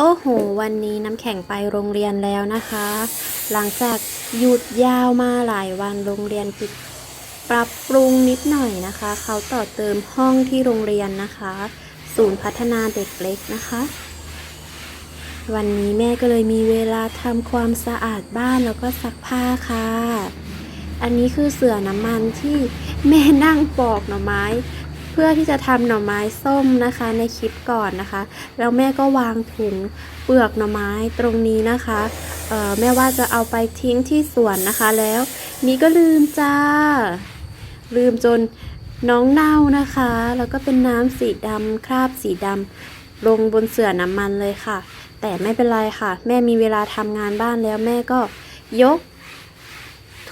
โอ้โห วันนี้น้ำแข็งไปโรงเรียนแล้วนะคะ หลังจากหยุดยาวมาหลายวันโรงเรียนปิดปรับปรุงนิดหน่อยนะคะ เขาต่อเติมห้องที่โรงเรียนนะคะ ศูนย์พัฒนาเด็กเล็กนะคะ วันนี้แม่ก็เลยมีเวลาทำความสะอาดบ้านแล้วก็ซักผ้าค่ะ อันนี้คือเสื่อน้ำมันที่แม่นั่งปอกหน่อไม้ พื่อที่จะทำหน่อไม้ส้มนะคะในคลิปก่อนนะคะ แล้วแม่ก็วางถุงเปลือกหน่อไม้ตรงนี้นะคะแม่ว่าจะเอาไปทิ้งที่สวนนะคะแล้ว นี่ก็ลืมจ้า ลืมจนน้องเน่านะคะ แล้วก็เป็นน้ำสีดำคราบสีดำลงบนเสื่อน้ำมันเลยค่ะ แต่ไม่เป็นไรค่ะ แม่มีเวลาทำงานบ้านแล้วแม่ก็ยก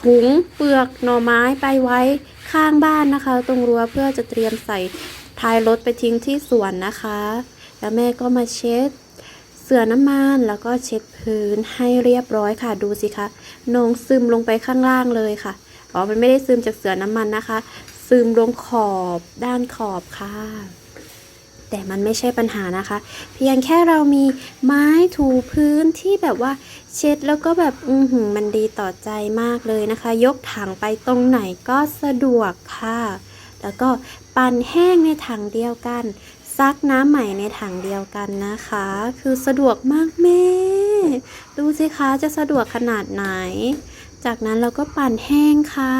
ถุงเปลือกหน่อไม้ไปไว้ ข้างบ้านนะคะ ตรงรั้วเพื่อจะเตรียมใส่ท้ายรถไปทิ้งที่สวนนะคะ แล้วแม่ก็มาเช็ดเสื่อน้ำมันแล้วก็เช็ดพื้นให้เรียบร้อยค่ะดูสิคะนองซึมลงไปข้างล่างเลยค่ะอ๋อมันไม่ได้ซึมจากเสื่อน้ำมันนะคะ ซึมลงขอบด้านขอบค่ะ แต่มันไม่ใช่ปัญหานะคะ เพียงแค่เรามีไม้ถูพื้นที่แบบว่าเช็ดแล้วก็แบบอือหือมันดีต่อใจมากเลยนะคะ ยกถังไปตรงไหนก็สะดวกค่ะ แล้วก็ปั่นแห้งในถังเดียวกัน ซักน้ำใหม่ในถังเดียวกันนะคะ คือสะดวกมากแม่ดูสิคะจะสะดวกขนาดไหน จากนั้นเราก็ปั่นแห้งค่ะ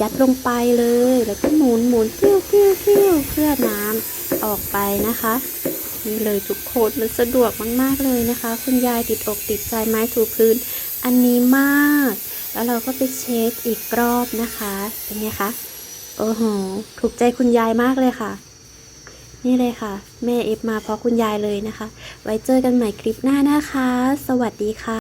ยัดลงไปเลย แล้วก็หมุนหมุนฟิ้วฟิ้วฟิ้วเพื่อน้ำออกไปนะคะนี่เลยทุกคนมันสะดวกมากๆเลยนะคะ คุณยายติดอกติดใจไม้ถูพื้น อันนี้มาก แล้วเราก็ไปเช็คอีกรอบนะคะเป็นไงคะโอ้โหถูกใจคุณยายมากเลยค่ะ นี่เลยค่ะ แม่เอฟมาเพราะคุณยายเลยนะคะ ไว้เจอกันใหม่คลิปหน้านะคะ สวัสดีค่ะ